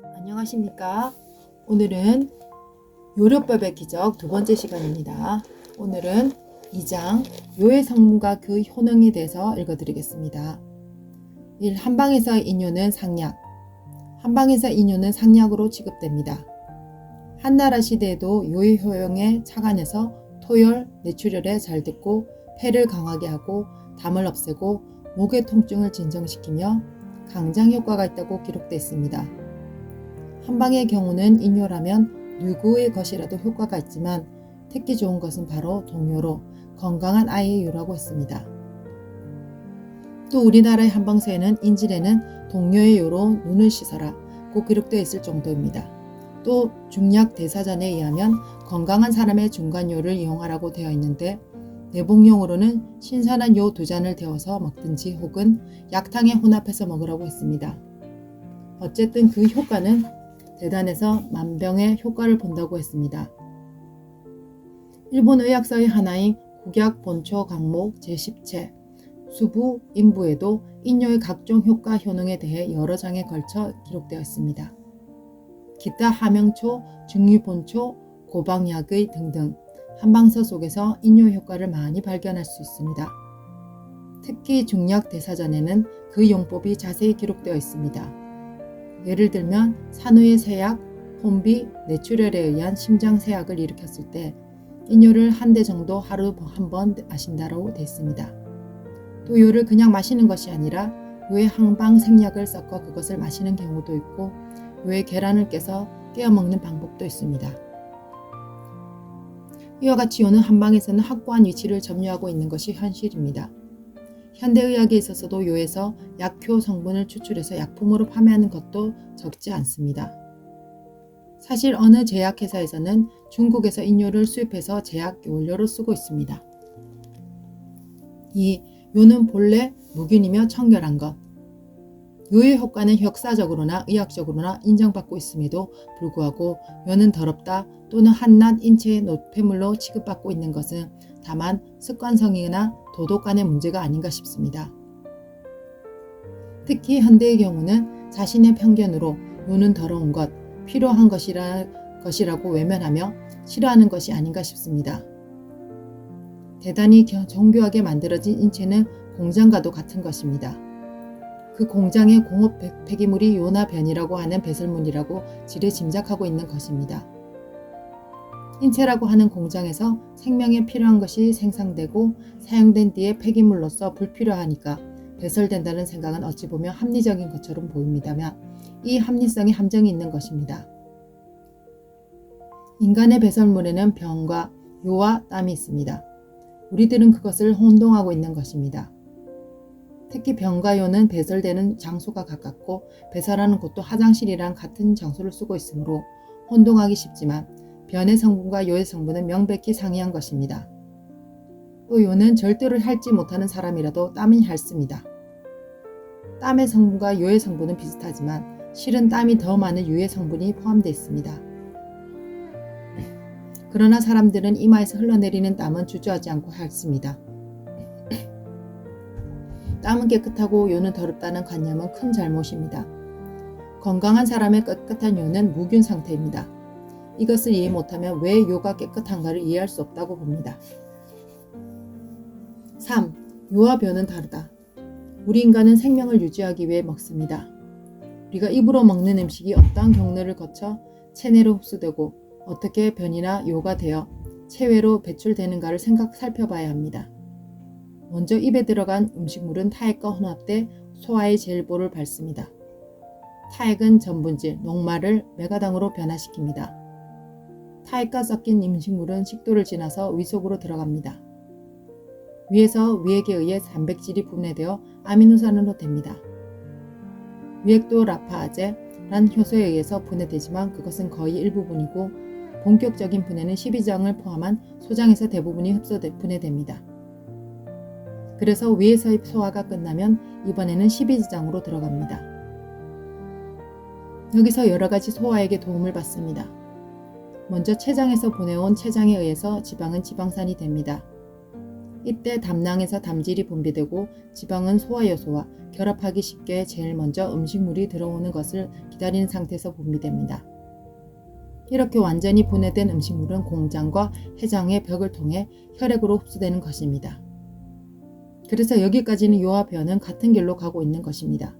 안녕하십니까. 오늘은 요료법의 기적 두 번째 시간입니다. 오늘은 2장 요의 성문과 그 효능에 대해서 읽어드리겠습니다. 1. 한방에서 인요는 상약 한방에서 인요는 상약으로 취급됩니다. 한나라 시대에도 요의 효용에 착안해서 토열, 뇌출혈에 잘 듣고 폐를 강하게 하고 담을 없애고 목의 통증을 진정시키며 강장 효과가 있다고 기록되어 있습니다. 한방의 경우는 인요라면 누구의 것이라도 효과가 있지만 특히 좋은 것은 바로 동요로 건강한 아이의 요라고 했습니다. 또 우리나라의 한방서에는 인질에는 동요의 요로 눈을 씻어라 고 기록되어 있을 정도입니다. 또 중약 대사전에 의하면 건강한 사람의 중간요를 이용하라고 되어 있는데 내복용으로는 신선한 요 두 잔을 데워서 먹든지 혹은 약탕에 혼합해서 먹으라고 했습니다. 어쨌든 그 효과는 대단해서 만병의 효과를 본다고 했습니다. 일본 의학서의 하나인 국약 본초 강목 제10채 수부 인부에도 인뇨의 각종 효과 효능에 대해 여러 장에 걸쳐 기록되어 있습니다. 기타 하명초, 증류본초, 고방약의 등등 한방서 속에서 인뇨 효과를 많이 발견할 수 있습니다. 특히 중약 대사전에는 그 용법이 자세히 기록되어 있습니다. 예를 들면 산후의 세약, 혼비, 뇌출혈에 의한 심장 세약을 일으켰을 때 인요를 한 대 정도 하루 한 번 마신다고 되어 있습니다. 또 요를 그냥 마시는 것이 아니라 요의 항방 생약을 섞어 그것을 마시는 경우도 있고 요의 계란을 깨서 깨어 먹는 방법도 있습니다. 이와 같이 요는 한방에서는 확고한 위치를 점유하고 있는 것이 현실입니다. 현대의학에 있어서도 요에서 약효 성분을 추출해서 약품으로 판매하는 것도 적지 않습니다. 사실 어느 제약회사에서는 중국에서 인요를 수입해서 제약 원료로 쓰고 있습니다. 이 요는 본래 무균이며 청결한 것. 요의 효과는 역사적으로나 의학적으로나 인정받고 있음에도 불구하고 요는 더럽다 또는 한낱 인체의 노폐물로 취급받고 있는 것은 다만 습관성이나 도덕 간의 문제가 아닌가 싶습니다. 특히 현대의 경우는 자신의 편견으로 요는 더러운 것, 필요한 것이라, 것이라고 외면하며 싫어하는 것이 아닌가 싶습니다. 대단히 정교하게 만들어진 인체는 공장과도 같은 것입니다. 그 공장의 공업 폐기물이 요나 변이라고 하는 배설물이라고 지레 짐작하고 있는 것입니다. 인체라고 하는 공장에서 생명에 필요한 것이 생산되고 사용된 뒤에 폐기물로서 불필요하니까 배설된다는 생각은 어찌 보면 합리적인 것처럼 보입니다만 이 합리성에 함정이 있는 것입니다. 인간의 배설물에는 병과 요와 땀이 있습니다. 우리들은 그것을 혼동하고 있는 것입니다. 특히 병과 요는 배설되는 장소가 가깝고 배설하는 곳도 화장실이랑 같은 장소를 쓰고 있으므로 혼동하기 쉽지만 변의 성분과 요의 성분은 명백히 상이한 것입니다. 또 요는 절대로 핥지 못하는 사람이라도 땀이 핥습니다. 땀의 성분과 요의 성분은 비슷하지만 실은 땀이 더 많은 유의 성분이 포함되어 있습니다. 그러나 사람들은 이마에서 흘러내리는 땀은 주저하지 않고 핥습니다. 땀은 깨끗하고 요는 더럽다는 관념은 큰 잘못입니다. 건강한 사람의 깨끗한 요는 무균 상태입니다. 이것을 이해 못하면 왜 요가 깨끗한가를 이해할 수 없다고 봅니다. 3. 요와 변은 다르다. 우리 인간은 생명을 유지하기 위해 먹습니다. 우리가 입으로 먹는 음식이 어떠한 경로를 거쳐 체내로 흡수되고 어떻게 변이나 요가 되어 체외로 배출되는가를 생각 살펴봐야 합니다. 먼저 입에 들어간 음식물은 타액과 혼합돼 소화의 제일보를 밟습니다. 타액은 전분질, 녹말을 메가당으로 변화시킵니다. 타액과 섞인 음식물은 식도를 지나서 위 속으로 들어갑니다. 위에서 위액에 의해 단백질이 분해되어 아미노산으로 됩니다. 위액도 라파아제란 효소에 의해서 분해되지만 그것은 거의 일부분이고 본격적인 분해는 12장을 포함한 소장에서 대부분이 흡수돼 분해됩니다. 그래서 위에서의 소화가 끝나면 이번에는 12장으로 들어갑니다. 여기서 여러 가지 소화에게 도움을 받습니다. 먼저 췌장에서 보내온 췌장에 의해서 지방은 지방산이 됩니다. 이때 담낭에서 담질이 분비되고 지방은 소화효소와 결합하기 쉽게 제일 먼저 음식물이 들어오는 것을 기다리는 상태에서 분비됩니다. 이렇게 완전히 분해된 음식물은 공장과 해장의 벽을 통해 혈액으로 흡수되는 것입니다. 그래서 여기까지는 요와 변은 같은 길로 가고 있는 것입니다.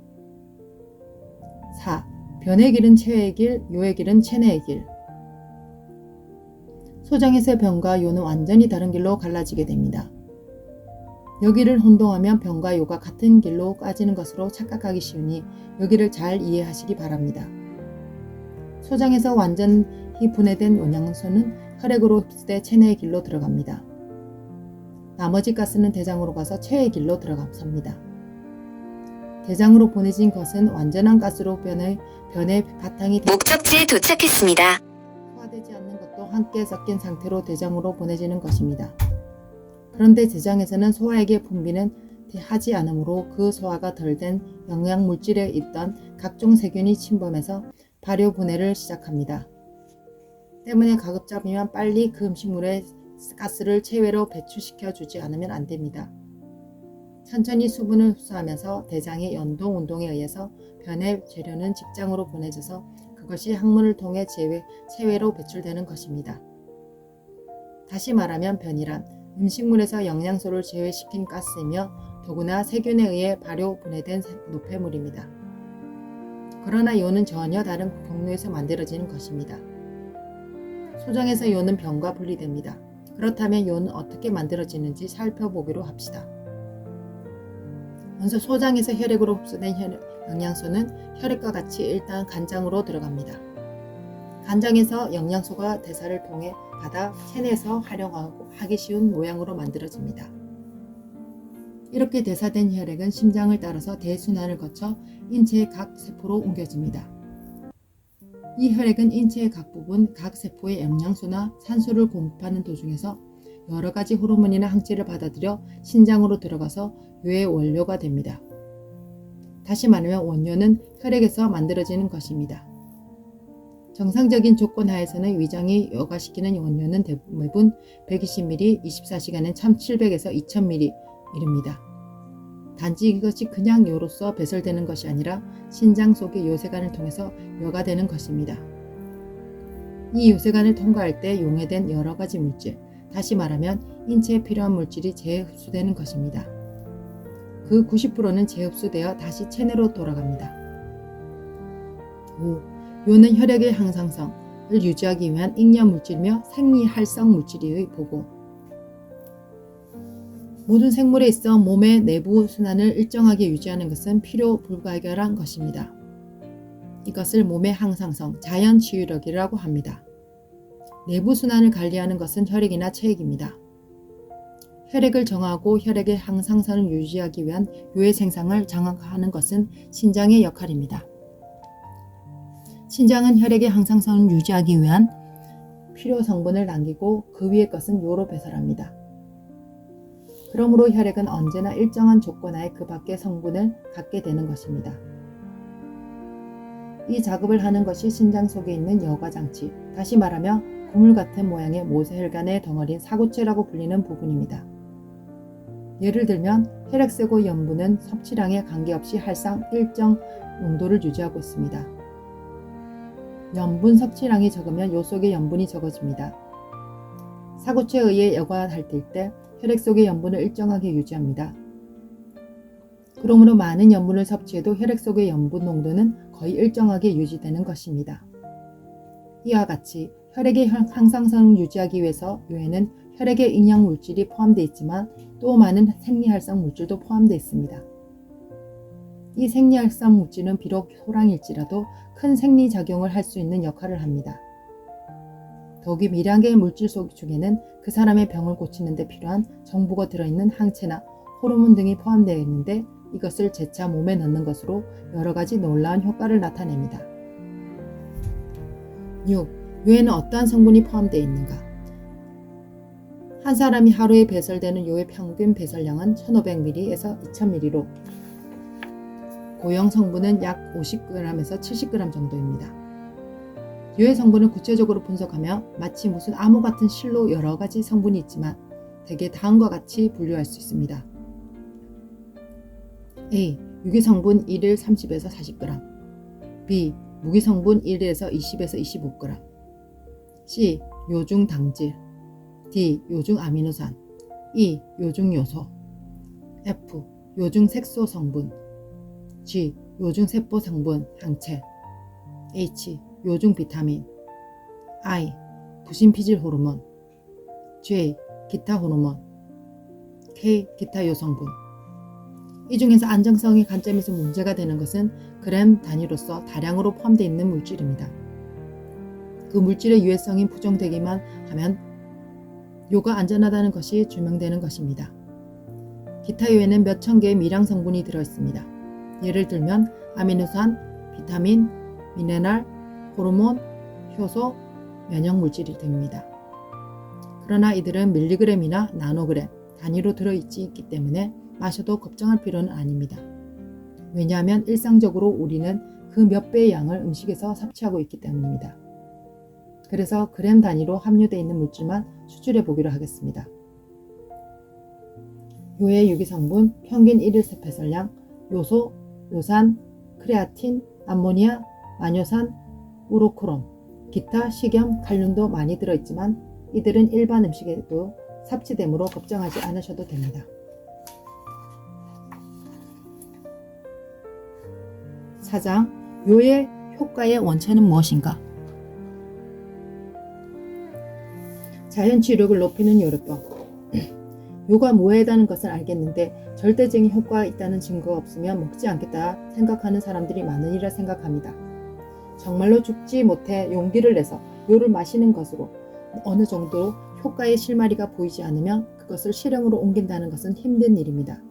4. 변의 길은 체외의 길, 요의 길은 체내의 길. 소장에서 변과 요는 완전히 다른 길로 갈라지게 됩니다. 여기를 혼동하면 변과 요가 같은 길로 까지는 것으로 착각하기 쉬우니 여기를 잘 이해하시기 바랍니다. 소장에서 완전히 분해된 영양소는 혈액으로 흡수돼 체내의 길로 들어갑니다. 나머지 가스는 대장으로 가서 체의 길로 들어갑니다. 대장으로 보내진 것은 완전한 가스로 변해 변의 바탕이 되- 목적지에 도착했습니다. 소화되지 않는 것도 함께 섞인 상태로 대장으로 보내지는 것입니다. 그런데 대장에서는 소화액의 분비는 하지 않으므로 그 소화가 덜 된 영양 물질에 있던 각종 세균이 침범해서 발효 분해를 시작합니다. 때문에 가급적이면 빨리 그 음식물의 가스를 체외로 배출시켜 주지 않으면 안 됩니다. 천천히 수분을 흡수하면서 대장의 연동 운동에 의해서 변의 재료는 직장으로 보내져서 그것이 항문을 통해 제외, 체외로 배출되는 것입니다. 다시 말하면 변이란 음식물에서 영양소를 제외시킨 가스이며 더구나 세균에 의해 발효 분해된 노폐물입니다. 그러나 요는 전혀 다른 경로에서 만들어지는 것입니다. 소장에서 요는 변과 분리됩니다. 그렇다면 요는 어떻게 만들어지는지 살펴보기로 합시다. 먼저 소장에서 혈액으로 흡수된 혈- 영양소는 혈액과 같이 일단 간장으로 들어갑니다. 간장에서 영양소가 대사를 통해 받아 체내에서 활용하고 하기 쉬운 모양으로 만들어집니다. 이렇게 대사된 혈액은 심장을 따라서 대순환을 거쳐 인체의 각 세포로 옮겨집니다. 이 혈액은 인체의 각 부분, 각 세포의 영양소나 산소를 공급하는 도중에서 여러 가지 호르몬이나 항체를 받아들여 신장으로 들어가서 요의 원료가 됩니다. 다시 말하면 원료는 혈액에서 만들어지는 것입니다. 정상적인 조건 하에서는 위장이 여과시키는 원료는 대부분 120ml, 24시간엔 1700에서 2000ml 이릅니다. 단지 이것이 그냥 요로서 배설되는 것이 아니라 신장 속의 요새관을 통해서 여가 되는 것입니다. 이 요새관을 통과할 때 용해된 여러 가지 물질, 다시 말하면 인체에 필요한 물질이 재흡수되는 것입니다. 그 90%는 재흡수되어 다시 체내로 돌아갑니다. 5. 요는 혈액의 항상성을 유지하기 위한 잉여 물질이며 생리활성 물질의 보고 모든 생물에 있어 몸의 내부 순환을 일정하게 유지하는 것은 필요 불가결한 것입니다. 이것을 몸의 항상성, 자연 치유력이라고 합니다. 내부 순환을 관리하는 것은 혈액이나 체액입니다. 혈액을 정하고 혈액의 항상선을 유지하기 위한 요의 생산을 장악하는 것은 신장의 역할입니다. 신장은 혈액의 항상선을 유지하기 위한 필요 성분을 남기고 그 위의 것은 요로 배설합니다. 그러므로 혈액은 언제나 일정한 조건 하에 그 밖의 성분을 갖게 되는 것입니다. 이 작업을 하는 것이 신장 속에 있는 여과 장치, 다시 말하면 고물 같은 모양의 모세혈관의 덩어리인 사고체라고 불리는 부분입니다. 예를 들면 혈액세고 염분은 섭취량에 관계없이 할상 일정 농도를 유지하고 있습니다. 염분 섭취량이 적으면 요 속의 염분이 적어집니다. 사고체에 의해 여과할 때 혈액 속의 염분을 일정하게 유지합니다. 그러므로 많은 염분을 섭취해도 혈액 속의 염분 농도는 거의 일정하게 유지되는 것입니다. 이와 같이 혈액의 항상성을 유지하기 위해서 요에는 혈액의营养 물질이 포함되어 있지만 또 많은 생리활성 물질도 포함되어 있습니다. 이 생리활성 물질은 비록 소량일지라도 큰 생리작용을 할 수 있는 역할을 합니다. 더욱이 미량의 물질 속 중에는 그 사람의 병을 고치는 데 필요한 정보가 들어있는 항체나 호르몬 등이 포함되어 있는데 이것을 재차 몸에 넣는 것으로 여러 가지 놀라운 효과를 나타냅니다. 6. 요에는 어떠한 성분이 포함되어 있는가? 한 사람이 하루에 배설되는 요의 평균 배설량은 1500ml에서 2000ml로 고형 성분은 약 50g에서 70g 정도입니다. 요의 성분을 구체적으로 분석하며 마치 무슨 암호 같은 실로 여러 가지 성분이 있지만 대개 다음과 같이 분류할 수 있습니다. A. 유기성분 1일 30에서 40g B. 무기성분 1일에서 20에서 25g C. 요중 당질 D. 요중 아미노산 E. 요중 요소 F. 요중 색소 성분 G. 요중 세포 성분 항체 H. 요중 비타민 I. 부신 피질 호르몬 J. 기타 호르몬 K. 기타 요성분 이 중에서 안정성의 관점에서 문제가 되는 것은 그램 단위로서 다량으로 포함되어 있는 물질입니다. 그 물질의 유해성이 부정되기만 하면 요가 안전하다는 것이 증명되는 것입니다. 기타 요에는 몇 천 개의 미량 성분이 들어 있습니다. 예를 들면 아미노산, 비타민, 미네랄, 호르몬, 효소, 면역 물질이 됩니다. 그러나 이들은 밀리그램이나 나노그램 단위로 들어있지 있기 때문에 마셔도 걱정할 필요는 아닙니다. 왜냐하면 일상적으로 우리는 그 몇 배의 양을 음식에서 섭취하고 있기 때문입니다. 그래서 그램 단위로 함유되어 있는 물질만 추출해 보기로 하겠습니다. 요의 유기성분, 평균 1일 세폐설량, 요소, 요산, 크레아틴, 암모니아, 마뇨산, 우로크롬, 기타, 식염, 칼륨도 많이 들어있지만 이들은 일반 음식에도 섭취되므로 걱정하지 않으셔도 됩니다. 사장, 요의 효과의 원천은 무엇인가? 자연 치료력을 높이는 요리법. 요가 무해하다는 것을 알겠는데 절대적인 효과가 있다는 증거가 없으면 먹지 않겠다 생각하는 사람들이 많으리라 생각합니다. 정말로 죽지 못해 용기를 내서 요를 마시는 것으로 어느 정도 효과의 실마리가 보이지 않으면 그것을 실행으로 옮긴다는 것은 힘든 일입니다.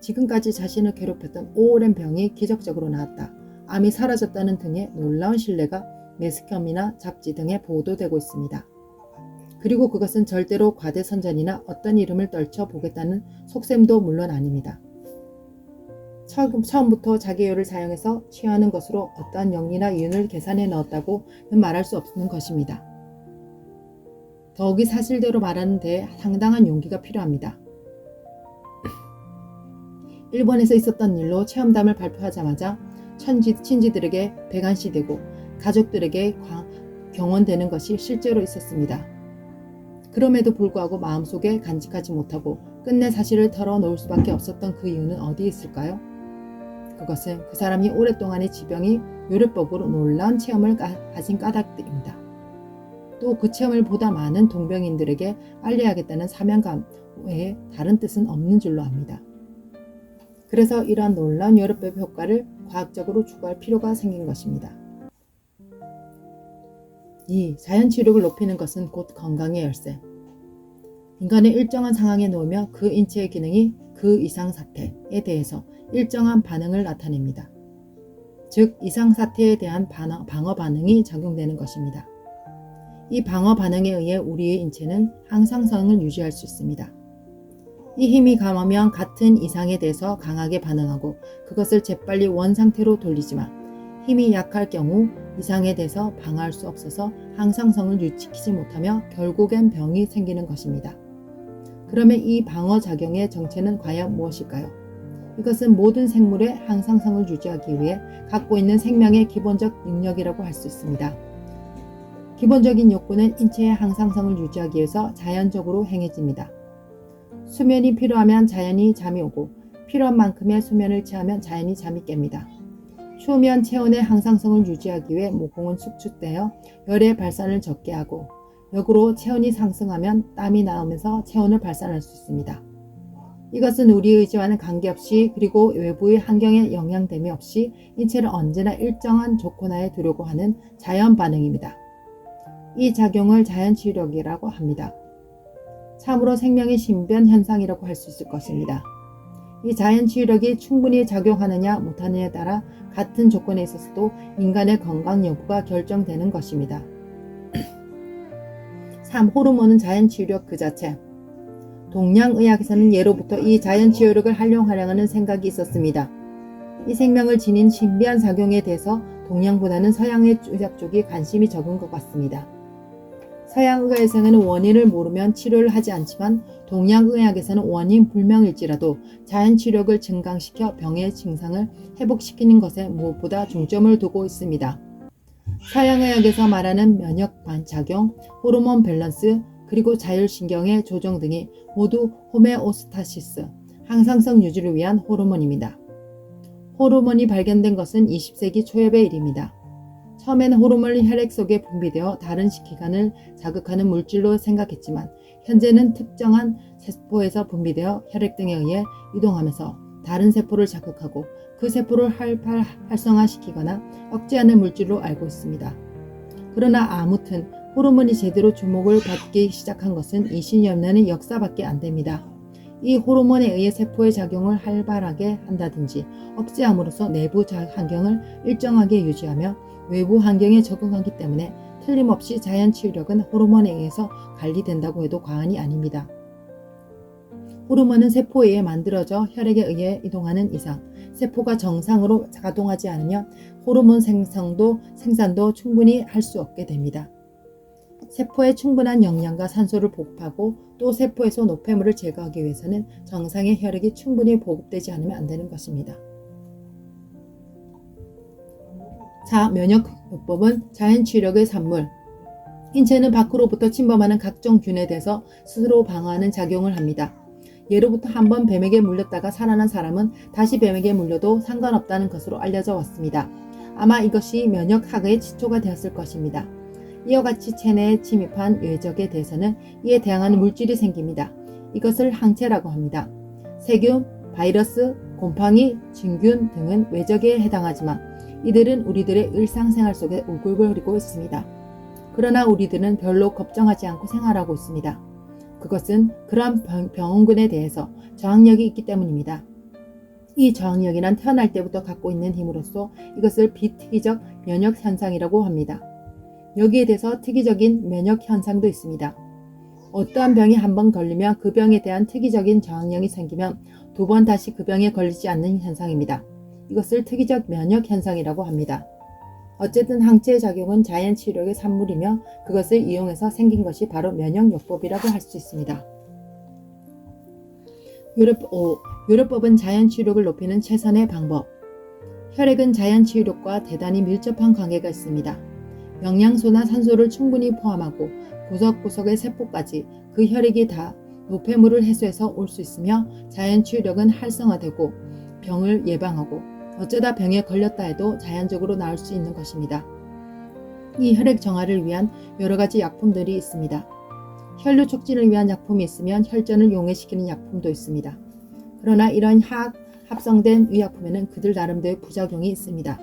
지금까지 자신을 괴롭혔던 오랜 병이 기적적으로 나았다. 암이 사라졌다는 등의 놀라운 신뢰가 매스컴이나 잡지 등에 보도되고 있습니다. 그리고 그것은 절대로 과대선전이나 어떤 이름을 떨쳐 보겠다는 속셈도 물론 아닙니다. 처음, 처음부터 자기요를 사용해서 취하는 것으로 어떠한 영리나 이윤을 계산해 넣었다고는 말할 수 없는 것입니다. 더욱이 사실대로 말하는 데 상당한 용기가 필요합니다. 일본에서 있었던 일로 체험담을 발표하자마자 천지, 친지들에게 배관시되고 가족들에게 경원되는 것이 실제로 있었습니다. 그럼에도 불구하고 마음속에 간직하지 못하고 끝내 사실을 털어놓을 수밖에 없었던 그 이유는 어디에 있을까요? 그것은 그 사람이 오랫동안의 지병이 요리법으로 놀라운 체험을 가진 까닭들입니다. 또 그 체험을 보다 많은 동병인들에게 알려야겠다는 사명감 외에 다른 뜻은 없는 줄로 압니다. 그래서 이러한 놀라운 요리법 효과를 과학적으로 추구할 필요가 생긴 것입니다. 2. 자연 치료력을 높이는 것은 곧 건강의 열쇠. 인간의 일정한 상황에 놓으며 그 인체의 기능이 그 이상 사태에 대해서 일정한 반응을 나타냅니다. 즉, 이상 사태에 대한 방어 반응이 작용되는 것입니다. 이 방어 반응에 의해 우리의 인체는 항상성을 유지할 수 있습니다. 이 힘이 강하면 같은 이상에 대해서 강하게 반응하고 그것을 재빨리 원 상태로 돌리지만 힘이 약할 경우 이상에 대해서 방어할 수 없어서 항상성을 유지시키지 못하며 결국엔 병이 생기는 것입니다. 그러면 이 방어 작용의 정체는 과연 무엇일까요? 이것은 모든 생물의 항상성을 유지하기 위해 갖고 있는 생명의 기본적 능력이라고 할 수 있습니다. 기본적인 욕구는 인체의 항상성을 유지하기 위해서 자연적으로 행해집니다. 수면이 필요하면 자연히 잠이 오고 필요한 만큼의 수면을 취하면 자연히 잠이 깹니다. 추우면 체온의 항상성을 유지하기 위해 모공은 축축되어 열의 발산을 적게 하고 역으로 체온이 상승하면 땀이 나오면서 체온을 발산할 수 있습니다. 이것은 우리 의지와는 관계없이 그리고 외부의 환경에 영향됨이 없이 인체를 언제나 일정한 조건하에 두려고 하는 자연 반응입니다. 이 작용을 자연 치유력이라고 합니다. 참으로 생명의 신변 현상이라고 할 수 있을 것입니다. 이 자연 치유력이 충분히 작용하느냐 못하느냐에 따라 같은 조건에 있어서도 인간의 건강 여부가 결정되는 것입니다. 3. 호르몬은 자연 치유력 그 자체. 동양의학에서는 예로부터 이 자연치유력을 활용하려는 생각이 있었습니다. 이 생명을 지닌 신비한 작용에 대해서 동양보다는 서양의 의학 쪽이 관심이 적은 것 같습니다. 서양의학에서는 원인을 모르면 치료를 하지 않지만 동양의학에서는 원인 불명일지라도 자연치료를 증강시켜 병의 증상을 회복시키는 것에 무엇보다 중점을 두고 있습니다. 서양의학에서 말하는 면역 반작용, 호르몬 밸런스, 그리고 자율신경의 조정 등이 모두 호메오스타시스, 항상성 유지를 위한 호르몬입니다. 호르몬이 발견된 것은 20세기 초엽의 일입니다. 처음에는 호르몬이 혈액 속에 분비되어 다른 기관을 자극하는 물질로 생각했지만 현재는 특정한 세포에서 분비되어 혈액 등에 의해 이동하면서 다른 세포를 자극하고 그 세포를 활발 활성화시키거나 억제하는 물질로 알고 있습니다. 그러나 아무튼 호르몬이 제대로 주목을 받기 시작한 것은 20여 년의 역사밖에 안 됩니다. 이 호르몬에 의해 세포의 작용을 활발하게 한다든지 억제함으로써 내부 환경을 일정하게 유지하며 외부 환경에 적응하기 때문에 틀림없이 자연 치유력은 호르몬에 의해서 관리된다고 해도 과언이 아닙니다. 호르몬은 세포에 의해 만들어져 혈액에 의해 이동하는 이상 세포가 정상으로 가동하지 않으면 호르몬 생성도 생산도 충분히 할 수 없게 됩니다. 세포에 충분한 영양과 산소를 보급하고 또 세포에서 노폐물을 제거하기 위해서는 정상의 혈액이 충분히 보급되지 않으면 안 되는 것입니다. 자, 면역 요법은 자연치유력의 산물. 인체는 밖으로부터 침범하는 각종 균에 대해서 스스로 방어하는 작용을 합니다. 예로부터 한번 뱀에게 물렸다가 살아난 사람은 다시 뱀에게 물려도 상관없다는 것으로 알려져 왔습니다. 아마 이것이 면역학의 기초가 되었을 것입니다. 이와 같이 체내에 침입한 외적에 대해서는 이에 대항하는 물질이 생깁니다. 이것을 항체라고 합니다. 세균, 바이러스, 곰팡이, 진균 등은 외적에 해당하지만 이들은 우리들의 일상생활 속에 울글거리고 있습니다. 그러나 우리들은 별로 걱정하지 않고 생활하고 있습니다. 그것은 그러한 병원군에 대해서 저항력이 있기 때문입니다. 이 저항력이란 태어날 때부터 갖고 있는 힘으로써 이것을 비특이적 면역 현상이라고 합니다. 여기에 대해서 특이적인 면역 현상도 있습니다. 어떠한 병이 한번 걸리면 그 병에 대한 특이적인 저항력이 생기면 두 번 다시 그 병에 걸리지 않는 현상입니다. 이것을 특이적 면역 현상이라고 합니다. 어쨌든 항체의 작용은 자연 치료의 산물이며 그것을 이용해서 생긴 것이 바로 면역요법이라고 할 수 있습니다. 요법 5. 요법은 자연 치료력을 높이는 최선의 방법. 혈액은 자연 치유력과 대단히 밀접한 관계가 있습니다. 영양소나 산소를 충분히 포함하고 구석구석의 세포까지 그 혈액이 다 노폐물을 해소해서 올 수 있으며 자연 치유력은 활성화되고 병을 예방하고 어쩌다 병에 걸렸다 해도 자연적으로 나을 수 있는 것입니다. 이 혈액 정화를 위한 여러 가지 약품들이 있습니다. 혈류 촉진을 위한 약품이 있으면 혈전을 용해시키는 약품도 있습니다. 그러나 이런 화학 합성된 의약품에는 그들 나름대로의 부작용이 있습니다.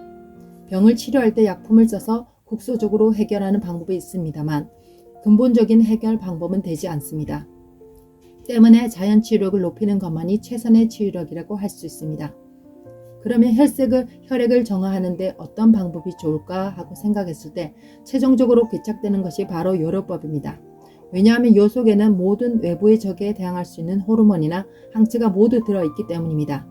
병을 치료할 때 약품을 써서 국소적으로 해결하는 방법이 있습니다만 근본적인 해결 방법은 되지 않습니다. 때문에 자연 치유력을 높이는 것만이 최선의 치유력이라고 할 수 있습니다. 그러면 혈색을 혈액을 정화하는데 어떤 방법이 좋을까 하고 생각했을 때 최종적으로 귀착되는 것이 바로 요로법입니다. 왜냐하면 요 속에는 모든 외부의 적에 대항할 수 있는 호르몬이나 항체가 모두 들어있기 때문입니다.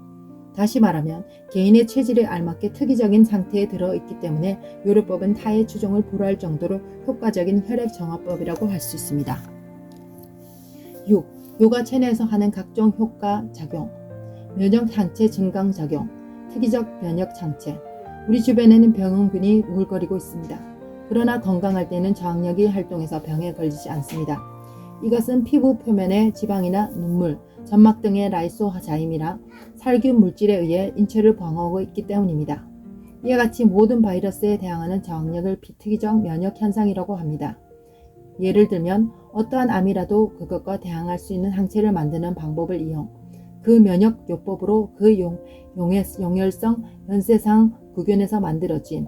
다시 말하면 개인의 체질에 알맞게 특이적인 상태에 들어있기 때문에 요로법은 타의 추종을 불허할 정도로 효과적인 혈액 정화법이라고 할 수 있습니다. 6. 요가 체내에서 하는 각종 효과 작용 면역 항체 증강 작용 특이적 면역 장체. 우리 주변에는 병원균이 우글거리고 있습니다. 그러나 건강할 때는 저항력이 활동해서 병에 걸리지 않습니다. 이것은 피부 표면의 지방이나 눈물, 점막 등의 라이소자임이나 살균 물질에 의해 인체를 방어하고 있기 때문입니다. 이와 같이 모든 바이러스에 대항하는 저항력을 비특이적 면역 현상이라고 합니다. 예를 들면 어떠한 암이라도 그것과 대항할 수 있는 항체를 만드는 방법을 이용 그 면역 요법으로 그 용, 용해, 용혈성 연쇄상 구균에서 만들어진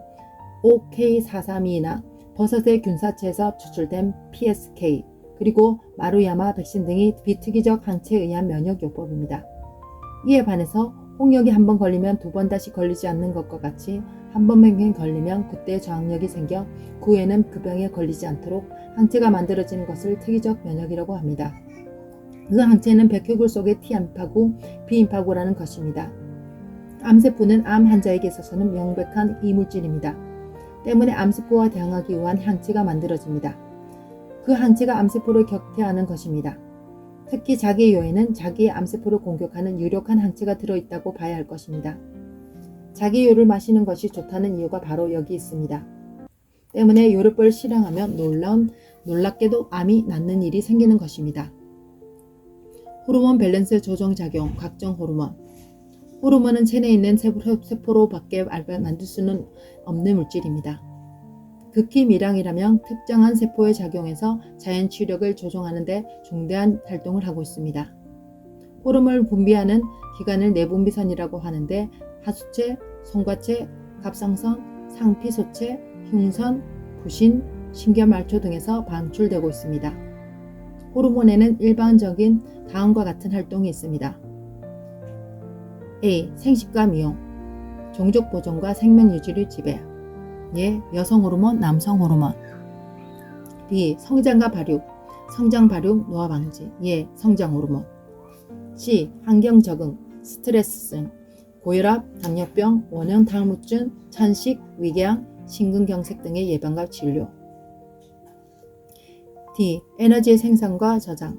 OK432나 버섯의 균사체에서 추출된 PSK 그리고 마루야마 백신 등이 비특이적 항체에 의한 면역 요법입니다. 이에 반해서 홍역이 한 번 걸리면 두 번 다시 걸리지 않는 것과 같이 한 번만 걸리면 그때 저항력이 생겨 그 후에는 그 병에 걸리지 않도록 항체가 만들어지는 것을 특이적 면역이라고 합니다. 그 항체는 백혈구 속의 T암파구, B임파구라는 것입니다. 암세포는 암 환자에게 있어서는 명백한 이물질입니다. 때문에 암세포와 대항하기 위한 항체가 만들어집니다. 그 항체가 암세포를 격퇴하는 것입니다. 특히 자기 요에는 자기의 암세포를 공격하는 유력한 항체가 들어있다고 봐야 할 것입니다. 자기 요를 마시는 것이 좋다는 이유가 바로 여기 있습니다. 때문에 요르벌 실행하면 놀라운 놀랍게도 암이 낫는 일이 생기는 것입니다. 호르몬 밸런스 조정 작용, 각종 호르몬. 호르몬은 체내에 있는 세포- 세포로밖에 알- 만들 수는 없는 물질입니다. 극히 미량이라면 특정한 세포에 작용해서 자연 치력을 조종하는데 중대한 활동을 하고 있습니다. 호르몬을 분비하는 기관을 내분비선이라고 하는데 하수체, 송과체, 갑상선, 상피소체, 흉선, 부신, 신경말초 등에서 방출되고 있습니다. 호르몬에는 일반적인 다음과 같은 활동이 있습니다. A. 생식과 미용 종족 보존과 생명 유지를 지배 예, 여성 호르몬, 남성 호르몬 B. 성장과 발육 성장 발육, 노화 방지 예, 성장 호르몬 C. 환경 적응, 스트레스성 고혈압, 당뇨병, 원형 탈모증, 천식, 위궤양, 심근경색 등의 예방과 진료 D. 에너지의 생산과 저장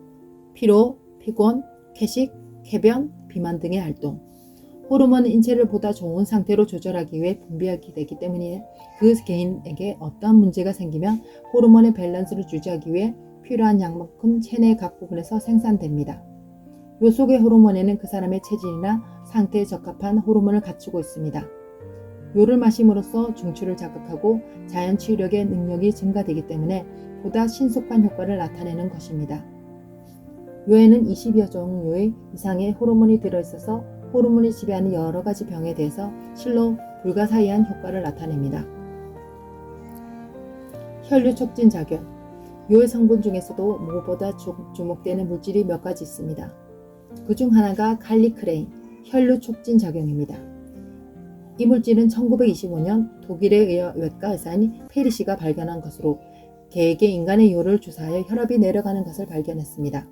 피로, 피곤, 캐식, 쾌변, 비만 등의 활동. 호르몬은 인체를 보다 좋은 상태로 조절하기 위해 분비하게 되기 때문에 그 개인에게 어떤 문제가 생기면 호르몬의 밸런스를 유지하기 위해 필요한 양만큼 체내 각 부분에서 생산됩니다. 요 속의 호르몬에는 그 사람의 체질이나 상태에 적합한 호르몬을 갖추고 있습니다. 요를 마심으로써 중추를 자극하고 자연 치유력의 능력이 증가되기 때문에 보다 신속한 효과를 나타내는 것입니다. 요에는 20여 종류의 이상의 호르몬이 들어있어서 호르몬이 지배하는 여러 가지 병에 대해서 실로 불가사의한 효과를 나타냅니다. 혈류 촉진 작용. 요의 성분 중에서도 무엇보다 주- 주목되는 물질이 몇 가지 있습니다. 그 중 하나가 칼리크레인, 혈류 촉진 작용입니다. 이 물질은 1925년 독일의 외과 의사인 페리시가 발견한 것으로 개에게 인간의 요를 주사하여 혈압이 내려가는 것을 발견했습니다.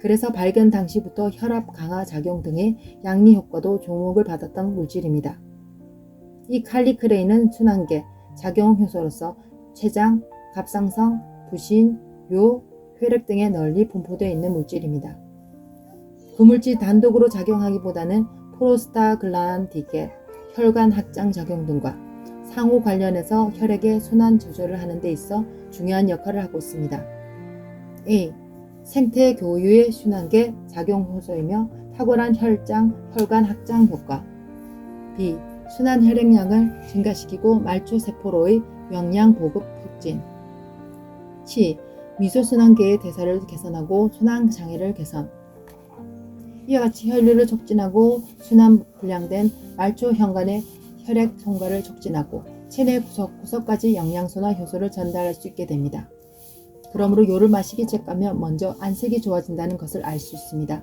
그래서 발견 당시부터 혈압 강화 작용 등의 양리 효과도 주목을 받았던 물질입니다. 이 칼리크레인은 순환계, 작용 효소로서 췌장, 갑상선, 부신, 요, 혈액 등에 널리 분포되어 있는 물질입니다. 그 물질 단독으로 작용하기보다는 프로스타글란디계, 혈관 확장 작용 등과 상호 관련해서 혈액의 순환 조절을 하는 데 있어 중요한 역할을 하고 있습니다. A. 생태 교유의 순환계 작용 효소이며 탁월한 혈장, 혈관 확장 효과. B. 순환 혈액량을 증가시키고 말초 세포로의 영양 보급 촉진. C. 미소순환계의 대사를 개선하고 순환 장애를 개선. 이와 같이 혈류를 촉진하고 순환 불량된 말초 현관의 혈액 통과를 촉진하고 체내 구석구석까지 영양소나 효소를 전달할 수 있게 됩니다. 그러므로 요를 마시기 시작하면 먼저 안색이 좋아진다는 것을 알 수 있습니다.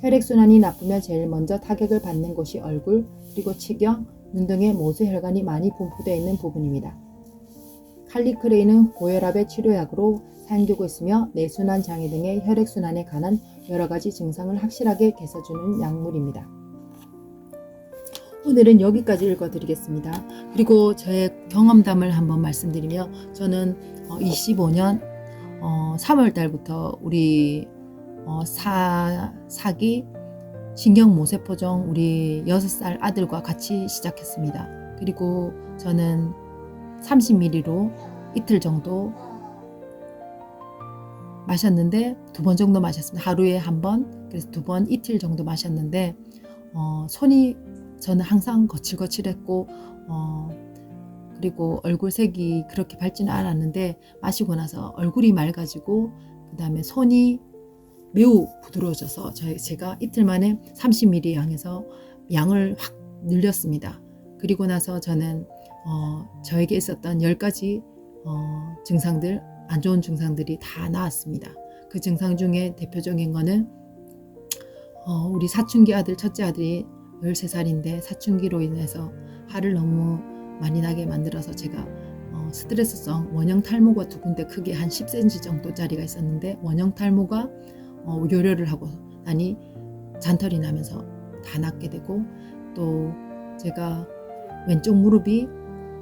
혈액순환이 나쁘면 제일 먼저 타격을 받는 곳이 얼굴, 그리고 치경, 눈 등의 모세 혈관이 많이 분포되어 있는 부분입니다. 칼리크레인은 고혈압의 치료약으로 사용되고 있으며 뇌순환 장애 등의 혈액순환에 관한 여러 가지 증상을 확실하게 개선해주는 약물입니다. 오늘은 여기까지 읽어드리겠습니다. 그리고 저의 경험담을 한번 말씀드리며 저는 25년 3월 달부터 우리 어, 사, 사기 신경 모세포종 우리 6살 아들과 같이 시작했습니다. 그리고 저는 30ml로 이틀 정도 마셨는데 두 번 정도 마셨습니다. 하루에 한 번, 그래서 두 번 이틀 정도 마셨는데 어, 손이 저는 항상 거칠거칠했고 어, 그리고 얼굴색이 그렇게 밝지는 않았는데 마시고 나서 얼굴이 맑아지고 그 다음에 손이 매우 부드러워져서 제가 이틀 만에 30ml 양에서 양을 확 늘렸습니다. 그리고 나서 저는 어, 저에게 있었던 10가지 어, 증상들 안 좋은 증상들이 다 나았습니다. 그 증상 중에 대표적인 거는 어, 우리 사춘기 아들 첫째 아들이 13살인데 사춘기로 인해서 화를 너무 많이 나게 만들어서 제가 어, 스트레스성 원형 탈모가 두 군데 크게 한 10cm 정도짜리가 있었는데 원형 탈모가 어, 요려를 하고 나니 잔털이 나면서 다 낫게 되고 또 제가 왼쪽 무릎이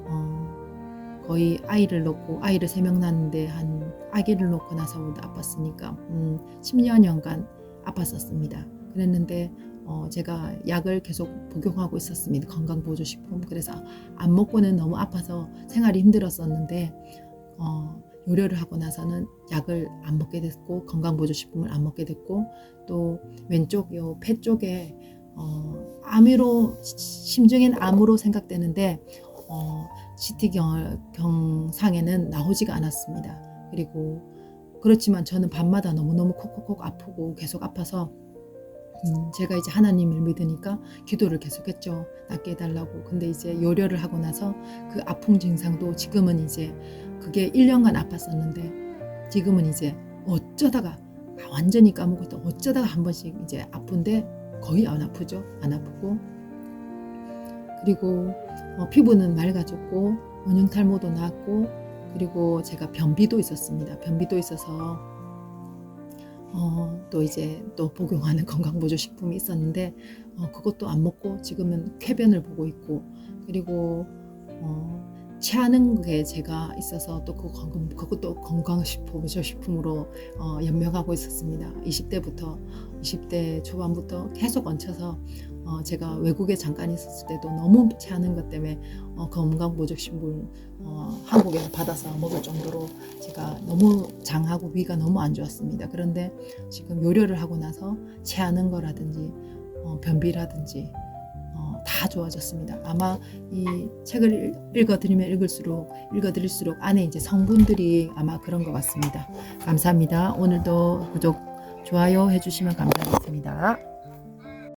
어, 거의 아이를 놓고 아이를 세 명 낳는데 한 아기를 놓고 나서부터 아팠으니까 음, 10여 년간 아팠었습니다. 그랬는데 어, 제가 약을 계속 복용하고 있었습니다. 건강보조식품. 그래서 안 먹고는 너무 아파서 생활이 힘들었었는데 어, 요려를 하고 나서는 약을 안 먹게 됐고 건강보조식품을 안 먹게 됐고 또 왼쪽 요 폐 쪽에 어, 암으로 심증인 암으로 생각되는데 어, CT 경, 경상에는 나오지가 않았습니다. 그리고 그렇지만 저는 밤마다 너무너무 콕콕콕 아프고 계속 아파서 음, 제가 이제 하나님을 믿으니까 기도를 계속했죠. 낫게 해달라고. 근데 이제 요려를 하고 나서 그 아픔 증상도 지금은 이제 그게 1년간 아팠었는데 지금은 이제 어쩌다가 완전히 까먹었다. 어쩌다가 한 번씩 이제 아픈데 거의 안 아프죠. 안 아프고 그리고 어, 피부는 맑아졌고 원형 탈모도 나았고 그리고 제가 변비도 있었습니다. 변비도 있어서 어, 또 이제 또 복용하는 건강보조식품이 있었는데 어, 그것도 안 먹고 지금은 쾌변을 보고 있고 그리고 어, 체하는 게 제가 있어서 또 그 건강, 그것도 건강보조식품으로 어, 연명하고 있었습니다. 20대부터 20대 초반부터 계속 얹혀서 어, 제가 외국에 잠깐 있었을 때도 너무 체하는 것 때문에 어, 건강보조식품을 어, 한국에서 받아서 먹을 정도로 제가 너무 장하고 위가 너무 안 좋았습니다. 그런데 지금 요려를 하고 나서 체하는 거라든지 어, 변비라든지 어, 다 좋아졌습니다. 아마 이 책을 읽어드리면 읽을수록 읽어드릴수록 안에 이제 성분들이 아마 그런 것 같습니다. 감사합니다. 오늘도 구독 좋아요 해주시면 감사하겠습니다.